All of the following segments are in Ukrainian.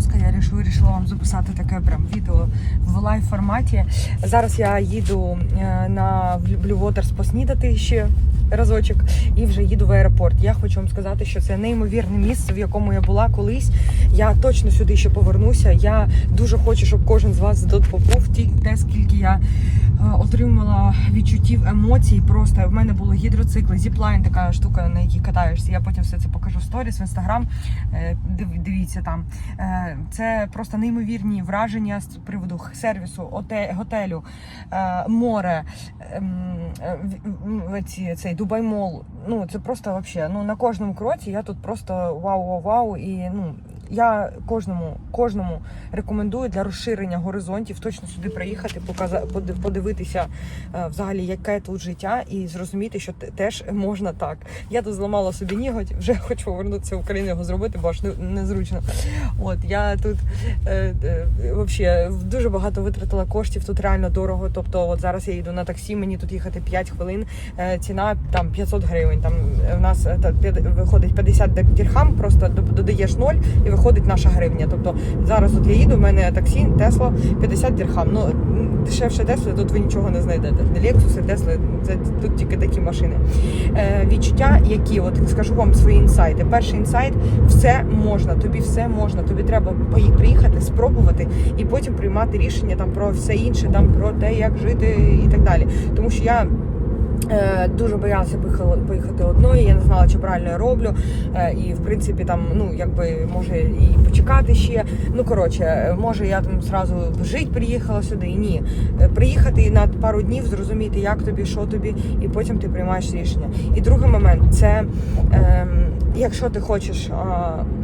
запуска. Я вирішила вам записати таке прям відео в лайв форматі. Зараз я їду е, на Blue Waters поснідати ще разочок і вже їду в аеропорт. Я хочу вам сказати, що це неймовірне місце, в якому я була колись. Я точно сюди ще повернуся. Я дуже хочу, щоб кожен з вас. Ті те, скільки я е, отримала відчуттів, емоцій. Просто в мене були гідроцикли, зіплайн, така штука, на якій катаєшся. Я потім все це покажу в сторіс в інстаграм. Е, Дивіться там. Е, Це просто неймовірні враження з приводу сервісу, оте- готелю, море, цей Дубай Мол. Ну це просто вообще. Ну на кожному кроці я тут просто вау, вау, вау. І ну я кожному, кожному рекомендую для розширення горизонтів точно сюди приїхати, подивитися е, взагалі, яке тут життя, і зрозуміти, що теж можна так. Я тут зламала собі ніготь, вже хочу повернутися в Україну його зробити, бо аж незручно. От я тут е, е, вообще дуже багато витратила коштів. Тут реально дорого. Тобто, от зараз я йду на таксі, мені тут їхати 5 хвилин. е, ціна там 500 гривень. Там в нас е, та- виходить 50 дир- дірхам, просто до- додаєш 0 і виходить наша гривня. Тобто зараз от я їду, в мене таксі Тесла 50 дірхам. Ну дешевше Тесли, тут ви нічого не знайдете. Lexus, Тесла, це тут тільки такі машини. Е, відчуття, які от скажу вам свої інсайти. Перший інсайт все можна, тобі все можна. Тобі треба приїхати, спробувати і потім приймати рішення там про все інше, там про те, як жити і так далі. Тому що я. Е, Дуже боялася поїхати одною, я не знала, чи правильно я роблю. Е, І в принципі там, ну якби може і почекати ще. Ну коротше, е, може я там зразу жити приїхала сюди. Ні. Е, Приїхати на пару днів, зрозуміти, як тобі, що тобі, і потім ти приймаєш рішення. І другий момент це ем, якщо ти хочеш е,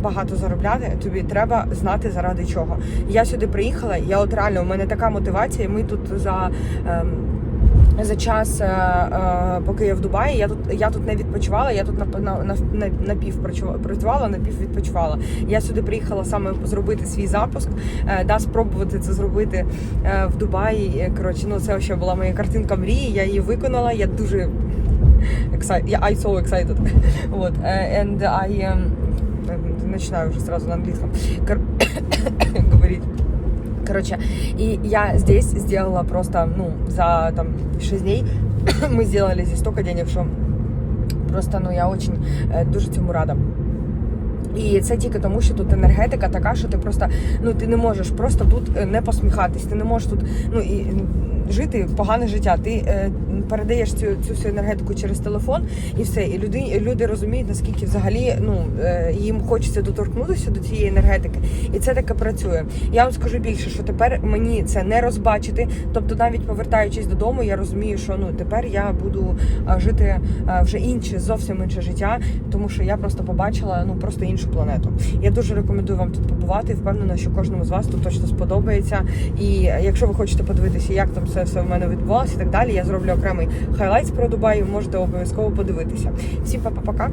багато заробляти, тобі треба знати заради чого. Я сюди приїхала, я от реально у мене така мотивація. Ми тут за. ем, за час, е, е, поки я в Дубаї, я тут я тут не відпочивала. Я тут на, на, на, на напів працювала, напів відпочивала. Я сюди приїхала саме зробити свій запуск, е, да, спробувати це зробити в Дубаї. Коротше, ну це ще була моя картинка мрії. Я її виконала. Я дуже excited. I so excited. Вот. And I um, начинаю уже сразу на английском Кор- говорить. Короче, и я здесь сделала просто, ну, за там 6 дней мы сделали здесь столько денег, что просто, ну, я очень е, дуже цьому рада. І це тільки тому, що тут енергетика така, що ти просто ну ти не можеш просто тут е, не посміхатись, ти не можеш тут ну і жити погане життя. Ти е, передаєш цю цю всю енергетику через телефон і все. І люди, люди розуміють, наскільки взагалі ну е, їм хочеться доторкнутися до цієї енергетики, і це таке працює. Я вам скажу більше, що тепер мені це не розбачити. Тобто, навіть повертаючись додому, я розумію, що ну тепер я буду жити а, вже інше, зовсім інше життя, тому що я просто побачила ну просто іншу планету. Я дуже рекомендую вам тут побувати. Впевнена, що кожному з вас тут точно сподобається. І якщо ви хочете подивитися, як там все, все в мене відбувалося і так далі, я зроблю окремий хайлайт про Дубай. Можете обов'язково подивитися. Всім па-па-пока.